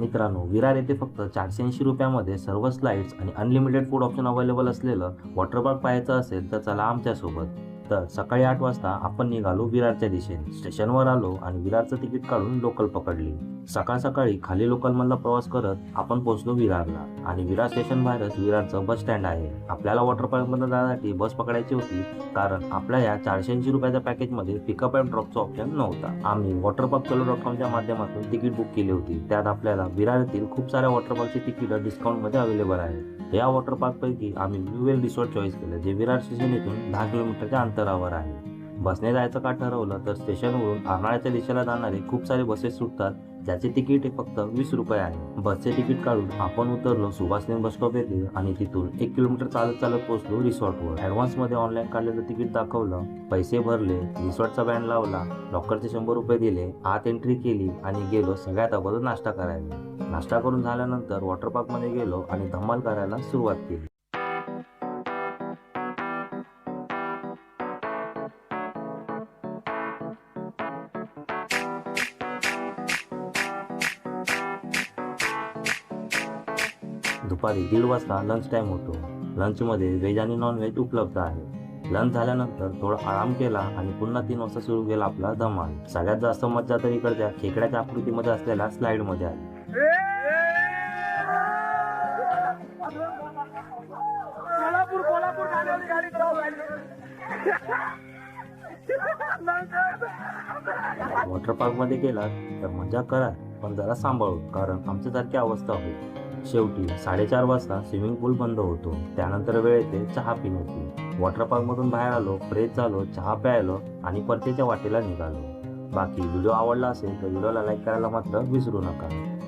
मित्रांनो विरार येथे फक्त चारशे ऐंशी रुपयामध्ये सर्व स्लाइड्स आणि अनलिमिटेड फूड ऑप्शन अवेलेबल असलेलं वॉटर पार्क पाहायचं असेल तर चला आमच्यासोबत. तर सकाळी आठ वाजता आपण निघालो विरारच्या दिशेने. स्टेशनवर आलो आणि विरारचं तिकीट काढून लोकल पकडली. सकाळ सकाळी खाली लोकलमधला प्रवास करत आपण पोहोचलो विरारला आणि विरार स्टेशन बाहेरच विरारचं बस स्टँड आहे. आपल्याला वॉटर पार्कमध्ये जाण्यासाठी बस पकडायची होती कारण आपल्या या चारशे ऐंशी रुपयाच्या पॅकेजमध्ये पिकअप अँड ड्रॉपचा ऑप्शन नव्हता. आम्ही वॉटर पार्क चलो डॉट कॉमच्या माध्यमातून तिकीट बुक केली होती. त्यात आपल्याला विरार येथील खूप साऱ्या वॉटर पार्कची तिकीटं डिस्काउंटमध्ये अवेलेबल आहेत. या वॉटर पार्कपैकी आम्ही ब्लू वेल रिसॉर्ट चॉईस केलं जे विरार स्टेशन इथून दहा किलोमीटरच्या अंतरावर आहे. बसने जायचं का ठरवलं तर स्टेशनवरून अर्नाळ्याच्या दिशेला जाणारे खूप सारे बसेस सुटतात ज्याचे तिकीट हे फक्त वीस रुपये आहे. बसचे तिकीट काढून आपण उतरलो सुभाषने बस स्टॉप येथे आणि तिथून एक किलोमीटर चालत चालत पोहोचलो रिसॉर्टवर. ऍडव्हान्समध्ये ऑनलाईन काढलेलं तिकीट दाखवलं पैसे भरले रिसॉर्टचा बँड लावला लॉकरचे शंभर रुपये दिले आत एंट्री केली आणि गेलो सगळ्यात अगोदर नाश्ता करायला. नाश्ता करून झाल्यानंतर वॉटर पार्कमध्ये गेलो आणि धमाल करायला सुरुवात केली. दुपारी दीड वाजता लंच टाइम होतो. लंचमध्ये व्हेज आणि नॉन व्हेज उपलब्ध आहे. लंच झाल्यानंतर थोडा आराम केला आणि पुन्हा तीन वाजता सुरू केला आपला धमाल. सगळ्यात जास्त मजा तर इकडच्या खेकड्याच्या आकृतीमध्ये असलेल्या स्लाइडमध्ये गाडी वॉटर पार्कमध्ये गेलात तर मजा करा पण जरा सांभाळून कारण आमच्यासारखी अवस्था होईल. शेवटी साडेचार वाजता स्विमिंग पूल बंद होतो. त्यानंतर वेळ येते चहा पिण्याची. वॉटर पार्क मधून बाहेर आलो फ्रेश झालो चहा प्यायलो आणि परतीच्या वाटेला निघालो. बाकी व्हिडिओ आवडला असेल तर व्हिडिओला लाईक करायला मात्र विसरू नका.